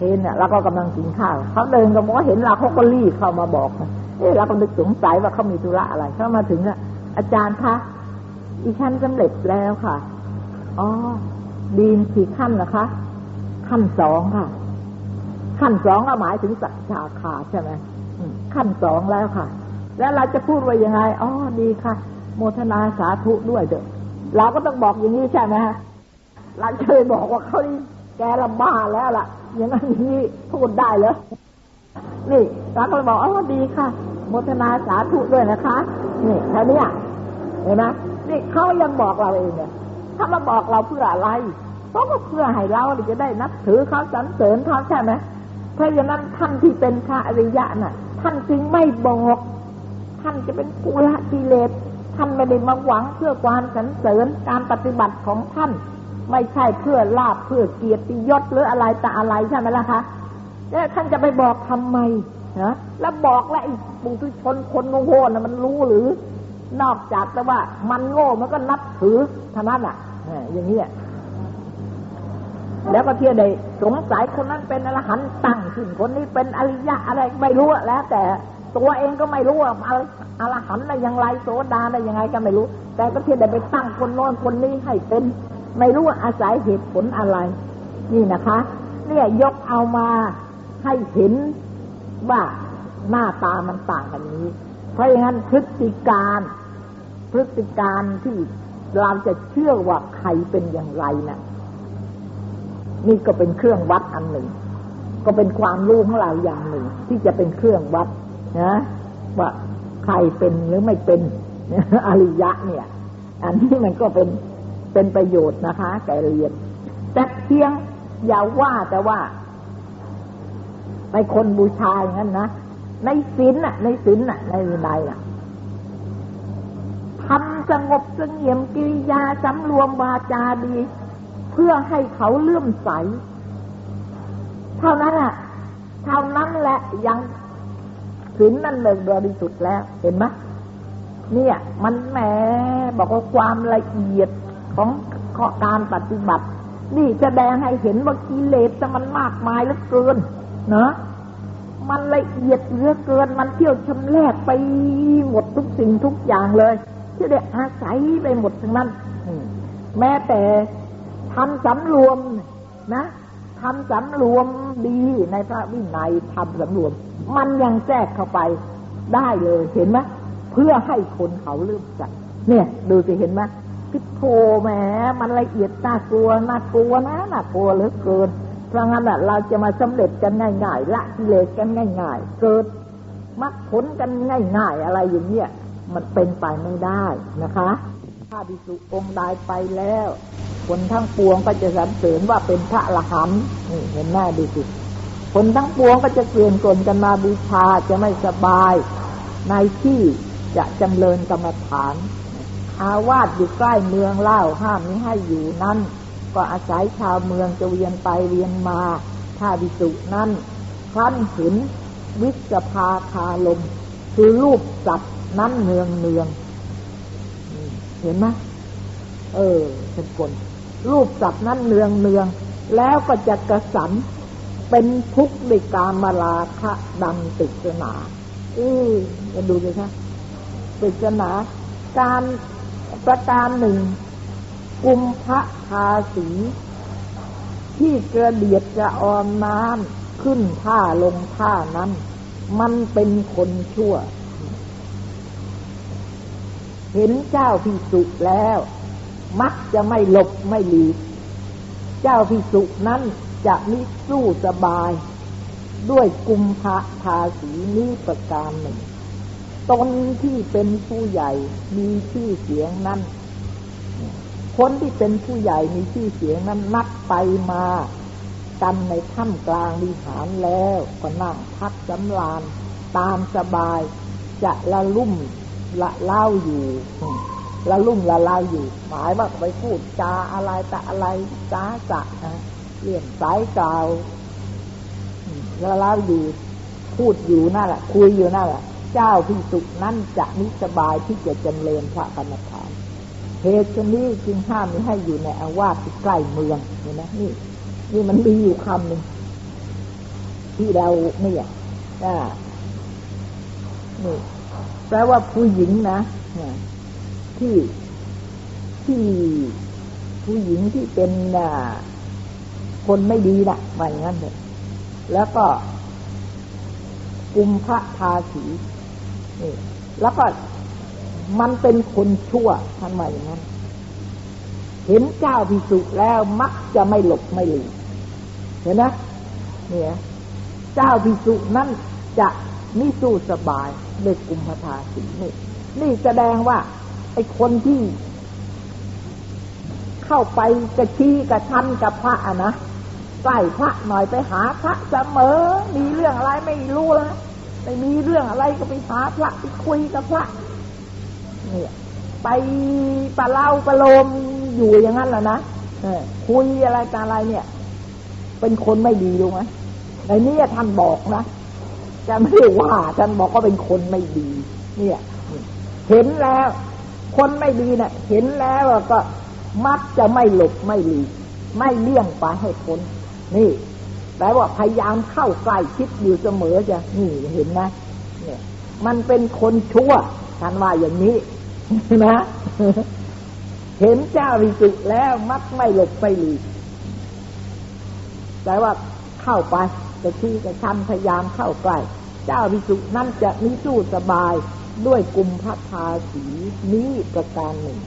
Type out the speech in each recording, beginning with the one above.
เห็นเนี่ยเราก็กำลังกินข้าวเขาเดินก็บอกเห็นเราเขาก็รีบเข้ามาบอกเออเราก็นึกสงสัยว่าเขามีธุระอะไรเข้ามาถึงอะ อาจารย์คะอีชั้นสำเร็จแล้วค่ะอ๋อดีนสี่ขั้นนะคะ ขั้นสองค่ะ ขั้นสองหมายถึงสัจชาขาใช่ไหมขั้นสองแล้วค่ะ แล้วเราจะพูดว่ายังไงอ๋อดีค่ะ โมทนาสาธุด้วยเด้อเราก็ต้องบอกอย่างนี้ใช่ไหมฮะเราเคยบอกว่าเขาแกละบ้าแล้วล่ะ อย่างนั้นนี้พูดได้เลยนี่เราก็บอกอ๋อดีค่ะโมทนาสาธุด้วยนะคะ นี่แค่นี้เห็นไหมนี่เขายังบอกเราเองเนี่ยถ้ามาบอกเราเพื่ออะไรเพราะก็เพื่อให้เราจะได้นับถือเขาสรรเสริญเขาใช่ไหมเพราะฉะนั้นท่านที่เป็นพระอริยะน่ะ ท่านจึงไม่บอก ท่านจะเป็นกุละกิเลสท่านไม่ได้มาหวังเพื่อความสรรเสริญการปฏิบัติของท่าน ไม่ใช่เพื่อลาบเพื่อเกียรติยศหรืออะไรแต่อะไรใช่ไหมล่ะคะแล้วท่านจะไปบอกทำไมนะแล้วบอกแล้วไอ้ปุถุชนคนโง่ๆนะมันรู้หรือ นอกจากแต่ว่ามันโง่มันก็นับถือเท่านั้นอะอย่างนี้แล้วก็เที่ยวได้สงสัยคนนั้นเป็นอรหันต์ตั้งขึ้นคนนี้เป็นอริยะอะไรไม่รู้แล้ว แต่ตัวเองก็ไม่รู้ว่าอรหันต์ได้อย่างไรโสดาอะได้ยังไงก็ไม่รู้ แต่ก็เที่ยวได้ไปตั้งคนโน้นคนนี้ให้เป็น ไม่รู้ว่าอาศัยเหตุผลอะไร นี่นะคะ เนี่ยยกเอามาให้เห็นว่าหน้าตามันต่างกันนี้ เพราะอย่างนั้นพฤติการพฤติการที่เราจะเชื่อว่าใครเป็นอย่างไรนะ่ะ นี่ก็เป็นเครื่องวัดอันหนึ่ง ก็เป็นความรู้ของเราอย่างหนึ่ง ที่จะเป็นเครื่องวัดนะว่าใครเป็นหรือไม่เป็นอริยะเนี่ย อันนี้มันก็เป็น เป็นประโยชน์นะคะ แก่เรียน แต่เพียงอย่าว่าแต่ว่าในคนบูชาอย่างนั้นนะในศีลน่ะ ในศีลน่ะ ในวินัยน่ะทำสงบสงเงียมกิริยาสำรวมวาจาดี เพื่อให้เขาเลื่อมใส เท่านั้นอะ เท่านั้นแหละยังถึงนั่นเลยบริสุทธิ์แล้ว เห็นไหมเนี่ย มันแหมบอกว่าความละเอียด ของข้อการปฏิบัติ นี่แสดงให้เห็นว่ากิเลสมันมากมายเหลือเกินเนะมันละเอียดเหลือเกิน มันเที่ยวชำแรกไปหมดทุกสิ่งทุกอย่างเลยที่ได้อาศัยไปหมดทั้งนั้นแม้แต่ทำสำรวมนะทำสำรวมดีในพระวินัยทำสำรวม มันยังแทรกเข้าไปได้เลยเห็นไหมเพื่อให้คนเขาเริ่มจัดเนี่ย ดูสิเห็นไหม พิโทแหมมันละเอียดน่ากลัวน่ากลัวนะน่ากลัวเหลือเกิน เพราะงั้นเราจะมาสำเร็จกันง่าย ๆ ละกิเลสกันง่าย ๆ เกิดมรรคผลกันง่าย ๆ อะไรอย่างเงี้ยมันเป็นไปไม่ได้นะคะถ้าดิสุองค์ใดไปแล้ว คนทั้งปวงก็จะสรรเสริญว่าเป็นพระละหันนี่เห็นหน้าดูสิคนทั้งปวงก็จะเกลื่อนกลนกันมาบูชาจะไม่สบาย ในที่จะจำเริญกรรมฐาน อาวาสอยู่ใกล้เมืองเล่าห้ามไม่ให้อยู่นั้นก็อาศัยชาวเมืองจะเวียนไปเวียนมาถ้าวิสุนั้นครั้นเห็นวิสภาคาลม คือรูปสัตว์นั้นเนืองเนืองเห็นไหมเออเป็นคนรูปสัตว์นั้นเนืองเนือง แล้วก็จะกระสันเป็นทุกข์ในกามราคะดังติดนาเออจะดูเลยคะติดนา การ ประการหนึ่ง กุมพระทาสี ที่กระเดียดจะออมน้ำขึ้นท่าลงท่านั้น มันเป็นคนชั่ว เห็นเจ้าพิสุแล้ว มักจะไม่หลบไม่หลีก เจ้าพิสุนั้นจะมิสู้สบาย ด้วยกุมภะทาสีนี้ประการหนึ่ง ตนที่เป็นผู้ใหญ่มีชื่อเสียงนั้นคนที่เป็นผู้ใหญ่มีชื่อเสียงนั้นนักไปมากันในถ้ำกลางวิหารแล้วก็นั่งพักสำลานตามสบายจะละลุ่มละเล่าอยู่ละลุ่มละลายอยู่ หมายว่าไปพูดจาอะไรแต่อะไรจ้าจะนะเลี่ยนสายกล่าวละเล่าอยู่ พูดอยู่นั่นแหละคุยอยู่นั่นแหละ เจ้าพิสุนั้นจะนิสบายที่จะจำเริญพระกรรมฐาน เหตุชนี้จึงห้ามไม่ให้อยู่ในอาวาสที่ใกล้เมืองเห็นไหมนี่นี่มันมีอยู่คำหนึ่งที่เราเนี่ยอ่านี่แปลว่าผู้หญิงนะที่ที่ผู้หญิงที่เป็นคนไม่ดีนะว่าอย่างนั้นเลยแล้วก็กุมพระทาสี นี่แล้วก็มันเป็นคนชั่วท่านว่าอย่างนั้น เห็นเจ้าพิสุแล้วมักจะไม่หลบไม่หลีเห็นไหมเนี่ยเจ้าพิสุนั่นจะนิสู้สบายด้วยกุมภทาสีนี่นี่แสดงว่า ไอ้คนที่เข้าไปกระชี้กระชันกับพระอะนะใกล้พระหน่อยไปหาพระเสมอ มีเรื่องอะไรไม่รู้แล้ว ไม่มีเรื่องอะไรก็ไปหาพระไปคุยกับพระเนี่ยไปปะเล่าปะโลมอยู่อย่างนั้นแหละนะคุยอะไรกันอะไรเนี่ย เป็นคนไม่ดีรู้ไหมในนี้ท่านบอกนะจะไม่ได้ว่าท่านบอกว่าเป็นคนไม่ดี เนี่ย เห็นแล้ว คนไม่ดีเนะ่ยเห็นแล้วก็มักจะไม่หลบไม่หลีกไม่เลี่ยงไปให้พ้นนี่ แปลว่าพยายามเข้าใกล้คิดอยู่เสมอจะนี่เห็นนะเนี่ยมันเป็นคนชั่วท่านว่าอย่างนี้นะเห็นเจ้าวิสุแล้วมักไม่หลบไม่หลีแต่ว่าเข้าไปจะชี้จะชันพยายามเข้าใกล้เจ้าวิสุนั่นจะมิสู้สบายด้วยกุมพัทาสีนี้ประการหนึ่ง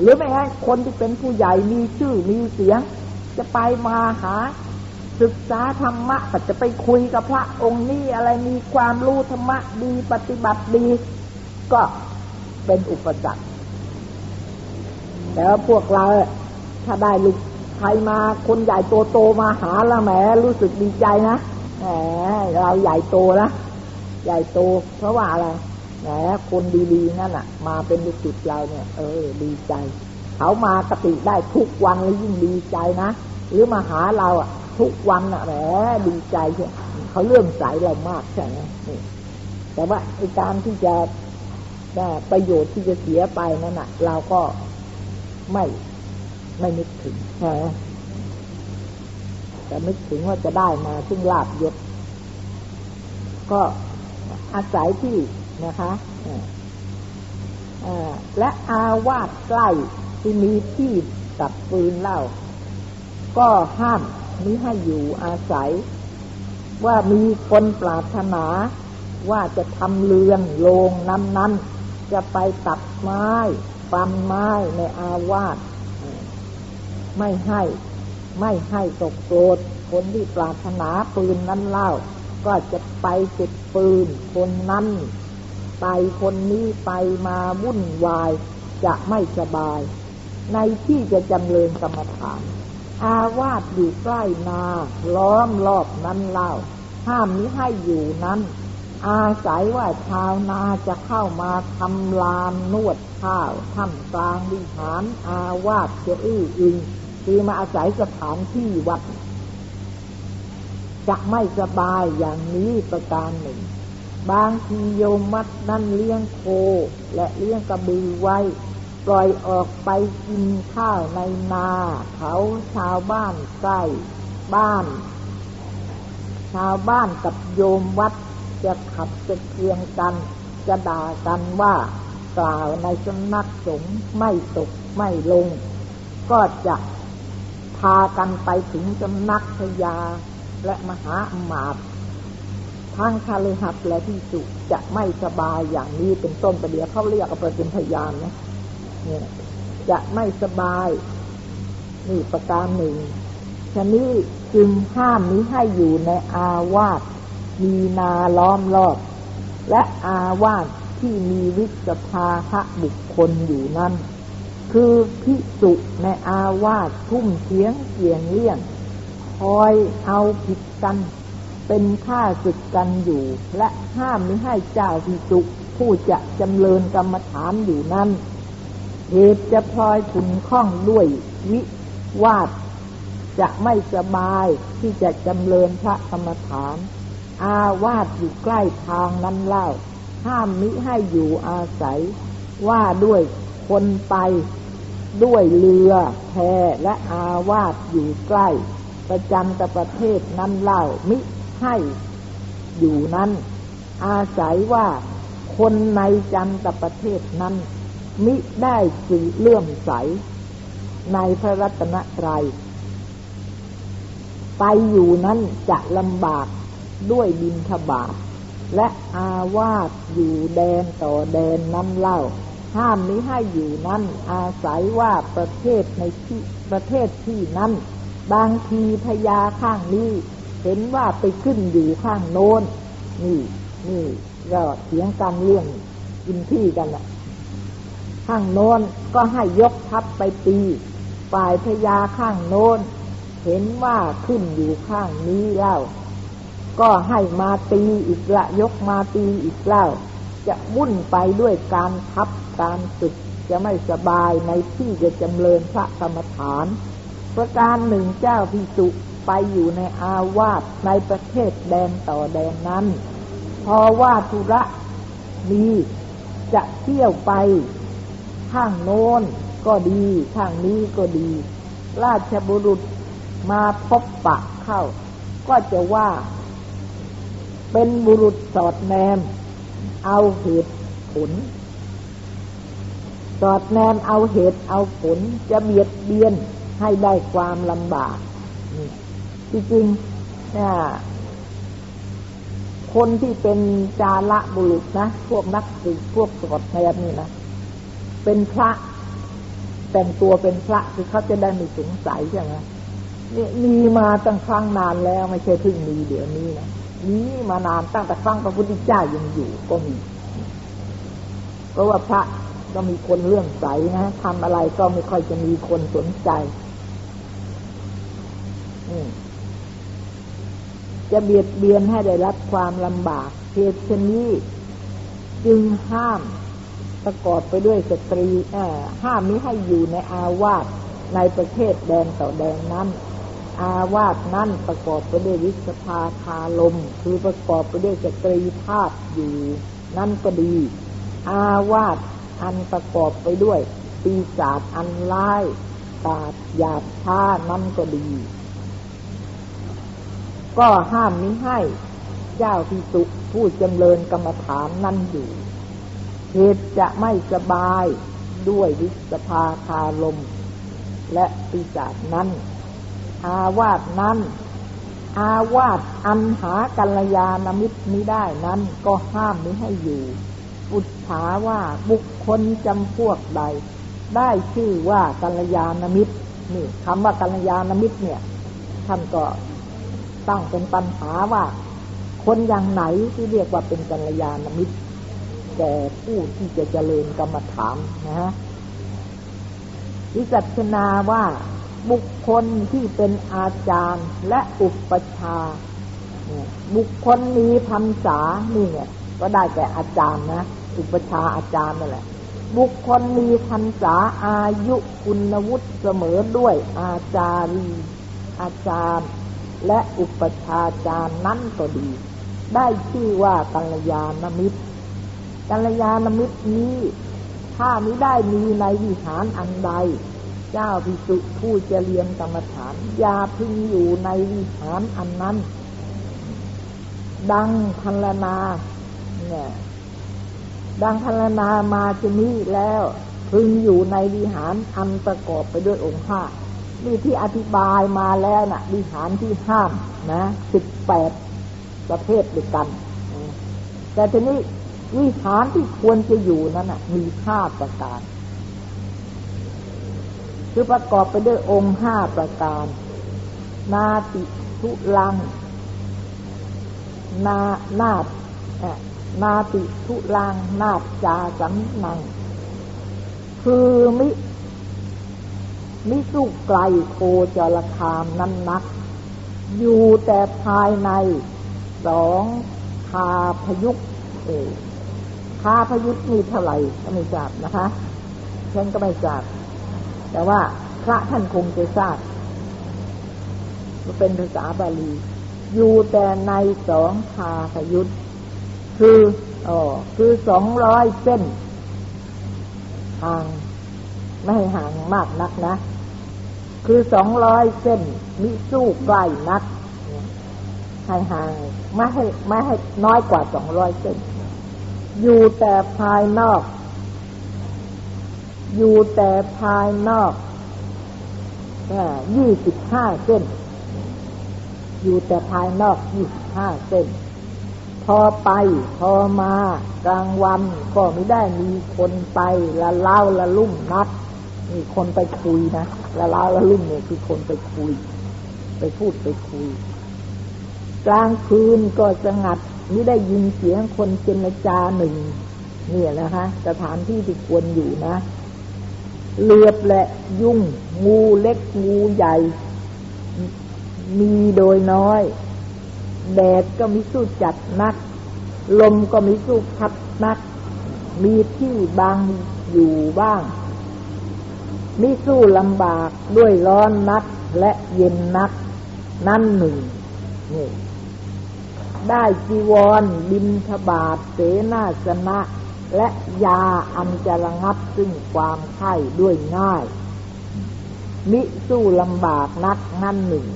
หรือไม่งั้นคนที่เป็นผู้ใหญ่มีชื่อมีเสียง จะไปมาหา ศึกษาธรรมะแต่จะไปคุยกับพระองค์นี้อะไรมีความรู้ธรรมะดีปฏิบัติดี ก็เป็นอุปสรรคแต่ว่าพวกเราถ้าได้ลูกใครมาคนใหญ่โตโตมาหาละแหมรู้สึกดีใจนะแหมเราใหญ่โตนะใหญ่โต เพราะว่าอะไรแหมคนดีๆนั่นอะมาเป็นลูกศิษย์เราเนี่ย เออ ดีใจ เขามากติได้ทุกวันแล้วยิ่งดีใจนะหรือมาหาเราอะ ทุกวันอะแหมดีใจใช่เขาเลื่อมใสเรามากใช่ไหมแต่ว่าในการที่จะประโยชน์ที่จะเสียไปนั่นอะ เราก็ไม่ไม่นึกถึงใช่ไมแต่นึกถึงว่าจะได้มาซึ่งลาบยศก็อาศัยที่นะคะและอาวาสใกล้ที่มีที่ตัดปืนเล่า ก็ห้าม นี้ให้อยู่อาศัย ว่ามีคนปรารถนา ว่าจะทำเรือนโรงนั้นๆ จะไปตัดไม้ฟันไม้ในอาวาสไม่ให้ ไม่ให้ตกโกรธคนที่ปรารถนาปืนนั้นเล่า ก็จะไปติดปืนคนนั้นไปคนนี้ไปมาวุ่นวาย จะไม่สบาย ในที่จะจำเริญกรรมฐาน อาวาสอยู่ใกล้นาล้อมรอบนั้นเล่า ห้ามนี้ให้อยู่นั้น อาศัยว่าชาวนาจะเข้ามาทำลานนวดข้าวทำกลางวิหารอาวาสจะอื้ออึงคือมาอาศัยสถานที่วัด จะไม่สบายอย่างนี้ประการหนึ่ง บางทีโยมมัดนั่นเลี้ยงโคและเลี้ยงกระบือไว้ ปล่อยออกไปกินข้าวในนาเขาชาวบ้านใกล้บ้าน ชาวบ้านกับโยมวัดจะขับจะเคียงกัน จะด่ากันว่ากล่าวในสำนักสงฆ์ไม่ตกไม่ลง ก็จะพากันไปถึงจำนักพยาและมหาอมาตทางคาเลหับและที่สุจะไม่สบายอย่างนี้เป็นต้นประเดี๋ยวเขาเรียกเอาไปเป็นพยานนะ จะไม่สบาย นี่ประการหนึ่งชนี้จึงห้ามนี้ให้อยู่ในอาวาสมีนาล้อมรอบ และอาวาสที่มีวิสภาพะบุคคลอยู่นั้นคือพิสุในอาวาสทุ่มเทียงเกี่ยงเลี่ยง คอยเอาผิดกัน เป็นข้าศึกกันอยู่ และห้ามไม่ให้เจ้าพิสุผู้จะจำเริญกรรมฐานอยู่นั้น เหตุจะพลอยขุนข้องด้วยวิวาดจะไม่สบายที่จะจำเริญพระกรรมฐาน อาวาสอยู่ใกล้ทางนั้นเล่า ห้ามมิให้อยู่อาศัย ว่าด้วยคนไป ด้วยเรือแพและอาวาสอยู่ใกล้ ประจำตประเทศนั้นเล่า มิให้อยู่นั้น อาศัยว่าคนในจันตประเทศนั้น มิได้สื่อเลื่อมใส ในพระรัตนตรัย ไปอยู่นั้นจะลำบากด้วยบินทบาทและอาวาสอยู่แดนต่อแดนนั้นเล่า ห้ามมิให้อยู่นั้นอาศัยว่าประเทศในที่ประเทศที่นั้น บางทีพญาข้างนี้ เห็นว่าไปขึ้นอยู่ข้างโน้น นี่ นี่ก็เถียงกันเรื่องกินที่กันแหละ ข้างโน้นก็ให้ยกทัพไปตี ฝ่ายพญาข้างโน้น เห็นว่าขึ้นอยู่ข้างนี้แล้วก็ให้มาตีอีกละยกมาตีอีกแล้วจะวุ่นไปด้วยการทับการศึกจะไม่สบายในที่จะจำเริญพระกรรมฐาน ประการหนึ่งเจ้าพิสุไปอยู่ในอาวาสในประเทศแดนต่อแดนนั้น พอว่าธุระมีจะเที่ยวไป ข้างโน้นก็ดีข้างนี้ก็ดี ราชบุรุษมาพบปะเข้า ก็จะว่า เป็นบุรุษสอดแนม เอาเหตุผล สอดแนมเอาเหตุเอาผล จะเบียดเบียนให้ได้ความลำบากจริงๆคนที่เป็นจาระบุรุษนะ พวกนักสืบพวกสอดแนมนี่นะ เป็นพระแต่งตัวเป็นพระคือเขาจะได้ไม่สงสัยใช่ไหมนี่มีมาตั้งครั้งนานแล้วไม่ใช่เพิ่งมีเดี๋ยวนี้นะนี้มานานตั้งแต่ครั้งพระพุทธเจ้ายังอยู่ก็มีเพราะว่าพระก็มีคนเรื่องใสนะทำอะไรก็ไม่ค่อยจะมีคนสนใจจะเบียดเบียนให้ได้รับความลำบากเหตุชนี้จึงห้าม ประกอบไปด้วยสตรีห้ามนี้ให้อยู่ในอาวาสในประเทศแดนต่อแดนนั้น อาวาสนั่นประกอบไปด้วยวิสภาคาลม คือประกอบไปด้วยสตรีภาพอยู่ นั่นก็ดี อาวาสอันประกอบไปด้วยปีศาจอันร้ายตาดหยาบช้านั่นก็ดี ก็ห้ามมิให้เจ้าพิสุผู้จำเริญกรรมฐานนั่นอยู่ เหตุจะไม่สบายด้วยวิสภาคาลม และปีศาจนั้น อาวาสนั้น อาวาสอันหากัลยาณมิตรนี้ได้นั้นก็ห้ามไม่ให้อยู่ปุจฉาว่าบุคคลจำพวกใด ได้ชื่อว่ากัลยาณมิตรนี่คำว่ากัลยาณมิตรเนี่ยท่านก็ตั้งเป็นปัญหาว่า คนอย่างไหนที่เรียกว่าเป็นกัลยาณมิตร แก่ผู้ที่จะเจริญกรรมฐานนะฮะวิจัชนาว่าบุคคลที่เป็นอาจารย์และอุปชา บุคคลมีพรรษานี่เนี่ย ก็ได้แก่อาจารย์นะ อุปชาอาจารย์นั่นแหละ บุคคลมีพรรษาอายุคุณวุฒิเสมอด้วยอาจารีอาจารย์ และอุปชาจารย์นั้นก็ดี ได้ชื่อว่ากัลยาณมิตร กัลยาณมิตรนี้ ถ้ามิได้มีในวิหารอันใด เจ้าพิสุผู้จะเรียนกรรมฐานอย่าพึงอยู่ในวิหารอันนั้น ดังพันนาเนี่ยดังพันนามาจะนี้แล้วพึงอยู่ในวิหารอันประกอบไปด้วยองค์ห้านี่ที่อธิบายมาแล้วนะ่ะ วิหารที่ห้ามนะสิบแปดประเภทด้วยกัน แต่ทีนี้ วิหารที่ควรจะอยู่นั้นนะมีห้าประการ คือประกอบไปด้วยองค์ห้าประการ นาติทุลัง นานาตนาติทุลัง นาตจาสันนัง คือมิมิสุไกลโคจรคามนั้นนัก อยู่แต่ภายในสองคาพยุกเอ คาพยุกมีเท่าไหร่ก็ไม่ทราบนะคะฉันก็ไม่ทราบแต่ว่าพระท่านคงจะทราบเป็นภาษาบาลี อยู่แต่ในสองคาพยุทธคืออ๋อคือสองร้อยเส้นห่างไม่ห้ห่างมากนักนะ คือสองร้อยเส้น มิสู้ใกล้นักให้ห่างไม่ให้ไม่ให้น้อยกว่าสองร้อยเส้น อยู่แต่ภายนอก อยู่แต่ภายนอกยี่สิบห้าเส้น อยู่แต่ภายนอกยี่สิบห้าเส้น พอไปพอมากลางวันก็ไม่ได้มีคนไปละเล่าละลุ่มนัด มีคนไปคุยนะละเล่าละลุ่มเนี่ยคือคนไปคุย ไปพูดไปคุย กลางคืนก็จะงัด ไม่ได้ยินเสียงคนเจรจาหนึ่งเนี่ยนะคะ สถานที่ที่ควรอยู่นะเลือบและยุ่ง งูเล็กงูใหญ่ มีโดยน้อย แดดก็มีสู้จัดนัก ลมก็มีสู้พัดนัก มีที่บางอยู่บ้างมิสู้ลำบากด้วยร้อนนักและเย็นนัก นั่นหนึ่งนี่ ได้จีวร บินทบาทเสนาสนะ และยาอันจะระงับซึ่งความไข้ด้วยง่าย มิสู้ลำบากนักนั่นหนึ่ง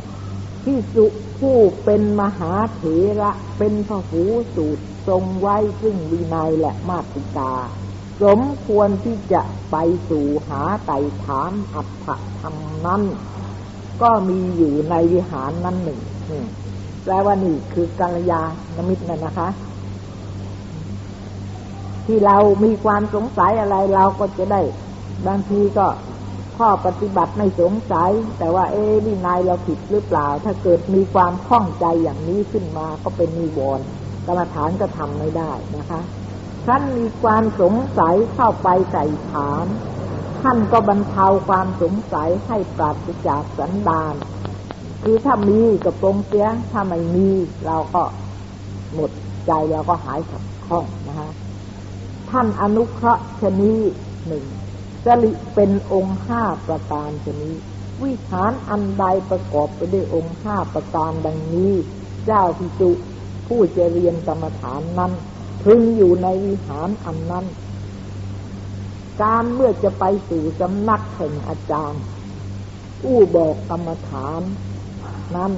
ที่สุผู้เป็นมหาเถระเป็นพหูสูตรทรงไว้ซึ่งวินัยและมาติกา สมควรที่จะไปสู่หาไต่ถามอัตถธรรมนั้น ก็มีอยู่ในวิหารนั้นหนึ่ง แปลว่านี่คือกัลยาณมิตรนั่นนะคะ ที่เรามีความสงสัยอะไรเราก็จะได้ บางทีก็ข้อปฏิบัติไม่สงสัย แต่ว่า เอ๊นี่นายเราผิดหรือเปล่า ถ้าเกิดมีความข้องใจอย่างนี้ขึ้นมาก็เป็นนิวรณ์กรรมฐานก็ทำไม่ได้นะคะท่านมีความสงสัยเข้าไปใส่ถาม ท่านก็บรรเทาความสงสัยให้ปราศจากสันดาน คือถ้ามีก็ปรงเสีย ถ้าไม่มีเราก็หมดใจเราก็หายขัดข้องนะฮะท่านอนุเคราะห์ชนีหนึ่งจริเป็นองค์ห้าประการชนีวิหารอันใดประกอบไปด้วยองค์ห้าประการดังนี้ เจ้าพิจุผู้จะเรียนกรรมฐานนั้นพึงอยู่ในวิหารอันนั้น การเมื่อจะไปสู่สำนักแห่งอาจารย์ผู้บอกกรรมฐาน นั้น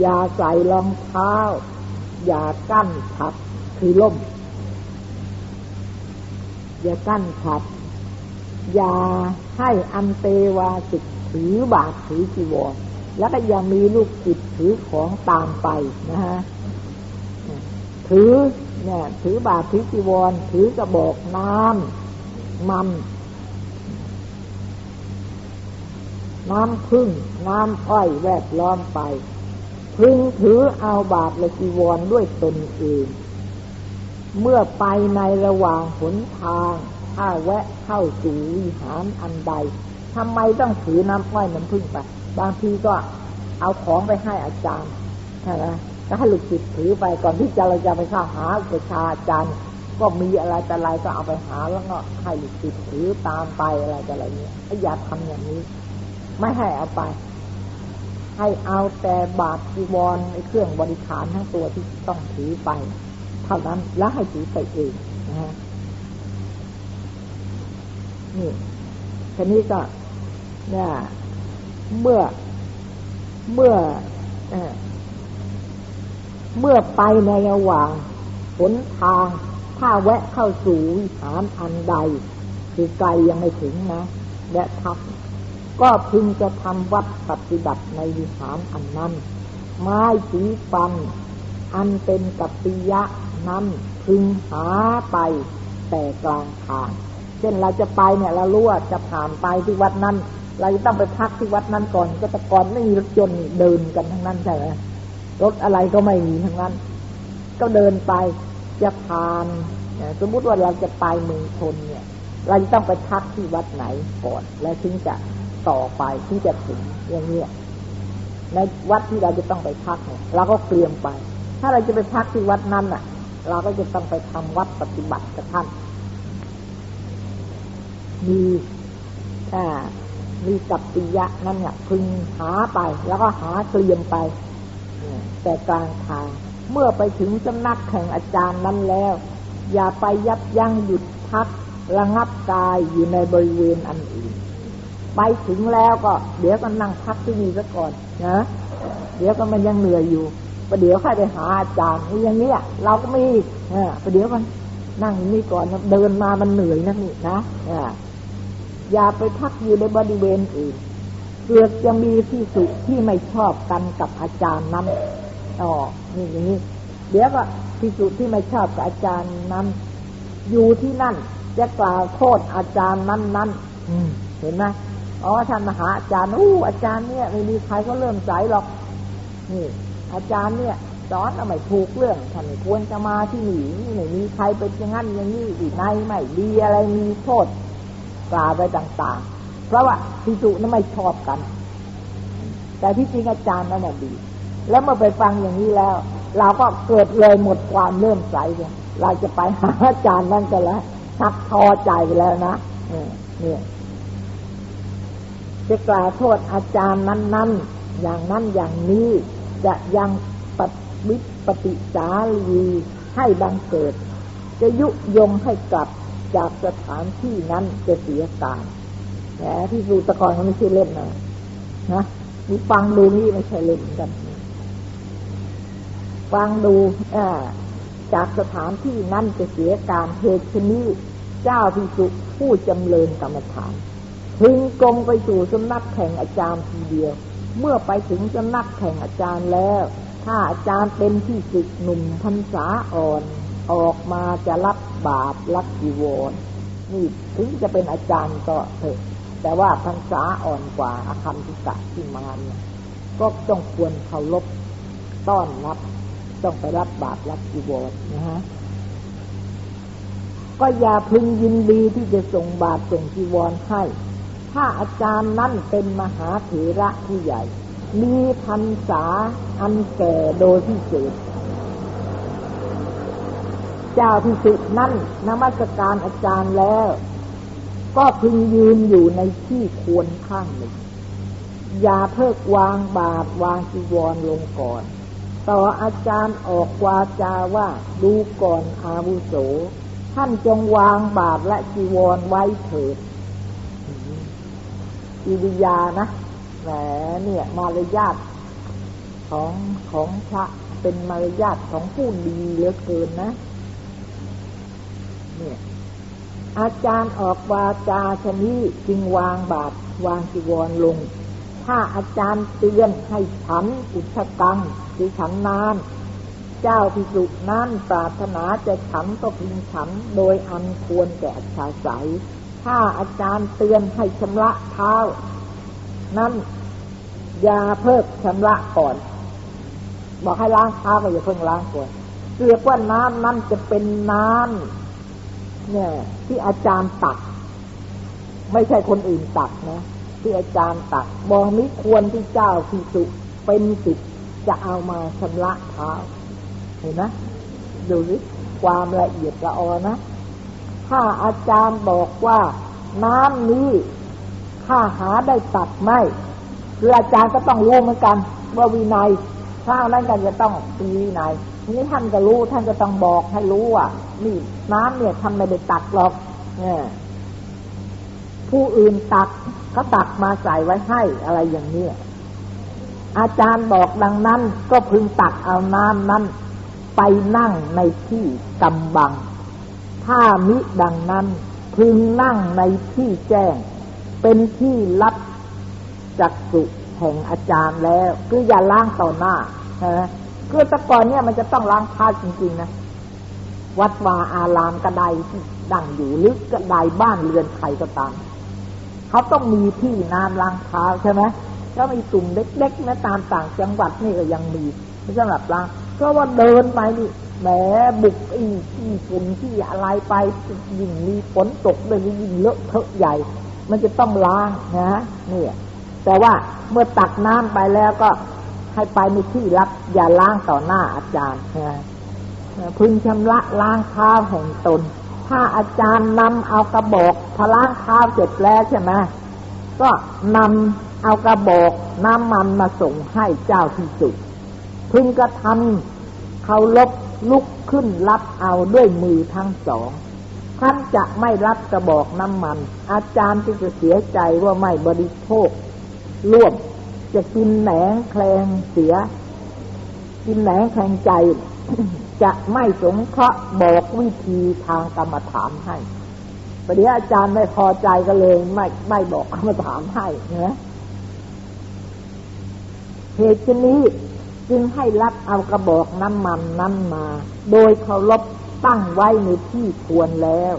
อย่าใส่รองเท้า อย่ากั้นขัดคือล่ม อย่ากั้นขัดอย่าให้อันเตวาสิกถือบาทถือจีวรแล้วก็อย่ามีลูกศิษย์ถือของตามไปนะฮะถือเนี่ยถือบาทถือจีวร ถือกระบอกน้ำมัน น้ำพึ่ง น้ำอ้อยแวดล้อมไป พึงถือเอาบาทและจีวรด้วยตนเอง เมื่อไปในระหว่างหนทาง ถ้าแวะเข้าสู่วิหารอันใดทำไมต้องถือน้ำอ้อยน้ำพึ่งไป บางทีก็เอาของไปให้อาจารย์ใช่ไหมก็ให้ลูกศิษย์ถือไปก่อนที่จะเราจะไปเข้าหาอุปชาอาจารย์ก็มีอะไรแต่อะไรก็เอาไปหาแล้วก็ให้ลูกศิษย์ถือตามไปอะไรแต่ไรเนี้ยอย่าทำอย่างนี้ ไม่ให้เอาไป ให้เอาแต่บาทจีวรในเครื่องบริขารทั้งตัวที่ต้องถือไป เท่านั้นแล้วให้ถือไปเองนะฮะนี่ทีนี้ก็เนี่ยเมื่อเมื่อเมื่อไปในระหว่างหนทาง ถ้าแวะเข้าสู่วิหารอันใด คือไกลยังไม่ถึงนะ และทับ ก็พึงจะทำวัดปฏิบัติในวิหารอันนั้น ไม้สีฟัน อันเป็นกัปปิยะนั้นพึงหาไปแต่กลางทาง เช่นเราจะไปเนี่ยเรารู้ว่าจะผ่านไปที่วัดนั้น เราจะต้องไปพักที่วัดนั้นก่อน ก็แต่ก่อนไม่มีรถยนต์เดินกันทั้งนั้นใช่ไหมรถอะไรก็ไม่มีทั้งนั้น ก็เดินไปจะผ่านสมมุติว่าเราจะไปเมืองชนเนี่ย เราจะต้องไปพักที่วัดไหนก่อน แล้วถึงจะ ต่อไปที่จะถึงอย่างนี้ในวัดที่เราจะต้องไปพักเนี่ยเราก็เตรียมไป ถ้าเราจะไปพักที่วัดนั้นอะ เราก็จะต้องไปทำวัดปฏิบัติกับท่าน มีอ่ามีกัปปิยะนั่นเนี่ยพึงหาไป แล้วก็หาเตรียมไปแต่กลางทาง เมื่อไปถึงสำนักแข่งอาจารย์นั้นแล้ว อย่าไปยับยั้งหยุดพักระงับกายอยู่ในบริเวณอันอื่น ไปถึงแล้วก็ เดี๋ยวก็นั่งพักที่นี่ซะก่อนนะเดี๋ยวก็มันยังเหนื่อยอยู่ประเดี๋ยวค่อยไปหาอาจารย์อย่างนี้เราก็มีเอประเดี๋ยวมันนั่งนี่ก่อนนะเดินมามันเหนื่อยนะนี่นะออย่าไปพักอยู่ในบริเวณอื่นเกือกจะมีที่สุที่ไม่ชอบกันกับอาจารย์นั้นอ๋อนี่อย่างนี้ เดี๋ยวก็ที่สุที่ไม่ชอบกับอาจารย์นั้นอยู่ที่นั่นจะกล่าวโทษอาจารย์นั้นนั้นเห็นไหม อ๋อท่านมหาอาจารย์อู้อาจารย์เนี่ยไม่มีใครก็เริ่มใจหรอกนี่ อาจารย์เนี่ยสอนเอาไม่ถูกเรื่องท่านควรจะมาที่นี่นี่ไม่มีใครเป็นอย่างนั้นอย่างนี้อีกในไม่ดีอะไรมีโทษกล่าวไปต่าง ๆ เพราะว่าพิจุนั้นไม่ชอบกัน แต่ที่จริงอาจารย์นั่นแหะดี แล้วเมื่อไปฟังอย่างนี้แล้ว เราก็เกิดเลยหมดความเลื่อมใสเลยเราจะไปหาอาจารย์นั่นกันแล้วชักทอใจไปแล้วนะเนี่ย จะกล่าวโทษอาจารย์นั้น ๆ อย่างนั้นอย่างนี้ จะยังปฏิปฏิสาลีให้บังเกิด จะยุยงให้กลับจากสถานที่นั้นจะเสียการแหมที่ดูตะกอนเขาไม่ใช่เล่นนะนะนี่ฟังดูนี่ไม่ใช่เล่นกัน ฟังดูจากสถานที่นั้นจะเสียการเหตุชนี้เจ้าพิสุผู้จำเริญกรรมฐาน พึงกงไปสู่สำนักแข่งอาจารย์ทีเดียว เมื่อไปถึงสำนักแข่งอาจารย์แล้ว ถ้าอาจารย์เป็นที่สึกหนุ่มพรรษาอ่อน ออกมาจะรับบาตรรับจีวรนี่ถึงจะเป็นอาจารย์ก็เถอะ แต่ว่าพรรษาอ่อนกว่าอาคัมพิกะที่มาเนี่ยก็ต้องควรเคารพต้อนรับ ต้องไปรับบาตรรับจีวรนะฮะก็อย่าพึงยินดีที่จะส่งบาตรส่งจีวรให้ ถ้าอาจารย์นั่นเป็นมหาเถระผู้ใหญ่ มีพรรษาอันแก่โดยที่สุดเจ้าพิสุนั่นนมัสการอาจารย์แล้ว ก็พึงยืนอยู่ในที่ควรข้างหนึ่ง อย่าเพิกวางบาทวางจีวรลงก่อน ต่ออาจารย์ออกวาจาว่าดูก่อนอาวุโส ท่านจงวางบาทและจีวรไว้เถิด อิริยานะแหมเนี่ย มารยาทของของพระเป็นมารยาทของผู้ดีเหลือเกินนะ เนี่ย อาจารย์ออกวาจาชนี้จึงวางบาทวางจีวรลง ถ้าอาจารย์เตือนให้ฉันอุชกังหรือฉันนานเจ้าที่สุนั่นปรารถนาจะฉันก็พึงฉัน โดยอันควรแก่ชาใส ถ้าอาจารย์เตือนให้ชำระเท้า นั่นอย่าเพิกชำระก่อน บอกให้ล้างเท้าก็อย่าเพิ่งล้างก่อนเรียกว่าน้ำนั่นจะเป็นน้ำเนี่ย ที่อาจารย์ตัก ไม่ใช่คนอื่นตักนะที่อาจารย์ตักมองมิควรที่เจ้าพิสุเป็นสิทธิ์จะเอามาชำระเท้า เห็นไหมดูสิความละเอียดละออนะ ถ้าอาจารย์บอกว่า น้ำนี้ข้าหาได้ตัดไม่คืออาจารย์ก็ต้องรู้เหมือนกัน ว่าวินัยข้านั้นกันจะต้องตีวินัยทีนี้ท่านก็รู้ท่านก็ต้องบอกให้รู้ว่านี่น้ำเนี่ยทำไม่ได้ตักหรอกเนี่ยผู้อื่นตักเขาตักมาใส่ไว้ให้อะไรอย่างนี้อาจารย์บอกดังนั้น ก็พึงตักเอาน้ำนั้น ไปนั่งในที่กำบัง ถ้ามิดังนั้น พึงนั่งในที่แจ้ง เป็นที่รับจักสุแห่งอาจารย์แล้วคืออย่าล้างต่อหน้านะคือแต่ก่อนเนี่ยมันจะต้องล้างเท้าจริงๆนะวัดวาอารามกระไดที่ดังอยู่หรือกระไดบ้านเรือนใครก็ตามเขาต้องมีที่น้ำล้างเท้าใช่ไหมแล้วมีตุ่มเล็กๆนะตามต่างจังหวัดนี่ก็ยังมีสำหรับล้างเพราะว่าเดินไปนี่ แหมบุกอีที่ฝุ่นที่อะไรไปยิ่งมีฝนตกเลยยิ่งเลอะเทอะใหญ่ มันจะต้องล้างนะเนี่ยแต่ว่าเมื่อตักน้ำไปแล้วก็ให้ไปในที่รับอย่าล้างต่อหน้าอาจารย์นะพึงชำระล้างเท้าแห่งตน ถ้าอาจารย์นำเอากระบอกพล้างเท้าเสร็จแล้วใช่ไหมก็นำเอากระบอกน้ำมันมาส่งให้เจ้าที่สุด พึงกระทำเขาลบ ลุกขึ้นรับเอาด้วยมือทั้งสอง ท่านจะไม่รับกระบอกน้ำมัน อาจารย์จะเสียใจว่าไม่บริโภคร่วมจะกินแหนงแคลงเสีย กินแหนงแทงใจ จะไม่สงเคราะห์บอกวิธีทางกรรมฐานให้ประเดี๋ยวอาจารย์ไม่พอใจก็เลยไม่ไม่บอกกรรมฐานให้นะเหตุนี้ จึงให้รับเอากระบอกน้ำมันนั้นมา โดยเคารพตั้งไว้ในที่ควรแล้ว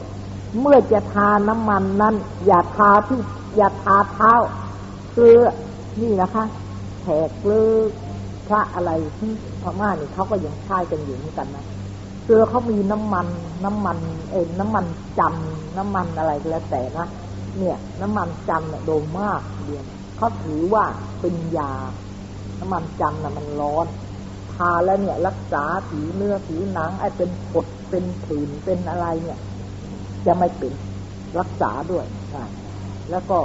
เมื่อจะทาน้ำมันนั้น อย่าทาที่อย่าทาเท้าคือนี่นะคะแขกหรือพระอะไรที่พม่านี่เขาก็ยังใช้กันอยู่เหมือนกันนะเสือเขามีน้ำมัน น้ำมัน เอ็นน้ำมันจันทร์น้ำมันอะไรก็แล้วแต่นะเนี่ย น้ำมันจันทร์เนี่ยโดมากเดียวเขาถือว่าเป็นยา น้ำมันจันทร์น่ะมันร้อนทาแล้วเนี่ย รักษาผิวเนื้อผิวหนังไอ้เป็นผดเป็นผื่นเป็นอะไรเนี่ย จะไม่เป็นรักษาด้วยอ่าแล้วก็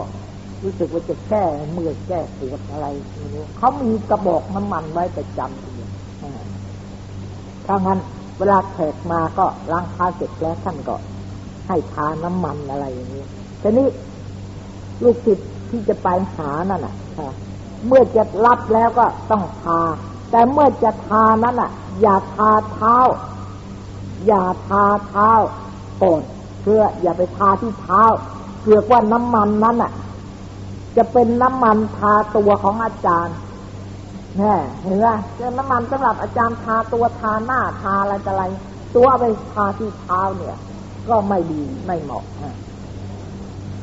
รู้สึกว่าจะแก้เมื่อยแก้ปวดอะไรไม่รู้เขามีกระบอกน้ำมันไว้ประจำเลยอ่ถ้างั้นเวลาแขกมาก็ล้างเท้าเสร็จแล้วท่านก็ให้ทาน้ำมันอะไรอย่างนี้ทีนี้ลูกศิษย์ที่จะไปหานั่นน่ะ เมื่อจะรับแล้วก็ต้องทา แต่เมื่อจะทานั้นน่ะ อย่าทาเท้า อย่าทาเท้าก่อนเพื่ออย่าไปทาที่เท้าเกือกว่าน้ำมันนั้นน่ะ จะเป็นน้ำมันทาตัวของอาจารย์แน่เห็นไหมเรื่องน้ำมันสำหรับอาจารย์ทาตัวทาหน้าทาอะไรอะไร ตัวไปทาที่เท้าเนี่ย ก็ไม่ดีไม่เหมาะ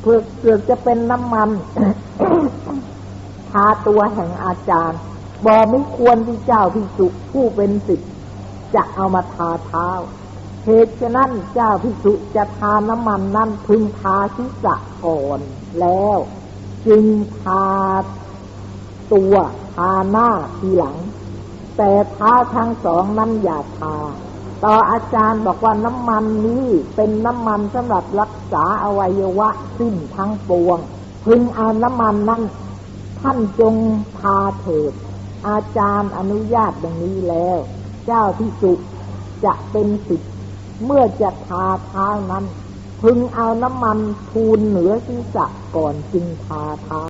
เพื่อเกือกจะเป็นน้ำมันาตัวแห่งอาจารย์บอไม่ควรที่เจ้าพิสุผู้เป็นสิทธิ์จะเอามาทาเท้าเหตุฉะนั้นเจ้าพิสุจะทาน้ำมันนั้นพึงทาศีรษะก่อนแล้ว จึงทาตัวทาหน้าทีหลัง แต่เท้าทั้งสองนั้นอย่าทา ต่ออาจารย์บอกว่าน้ำมันนี้เป็นน้ำมันสำหรับรักษาอวัยวะสิ้นทั้งปวง พึงเอาน้ำมันนั้น ท่านจงทาเถิด อาจารย์อนุญาตดังนี้แล้ว เจ้าที่สุจะเป็นสิทธิ์เมื่อจะทาเท้านั้น พึงเอาน้ำมันทูลเหนือศีรษะก่อนจึงทาเท้า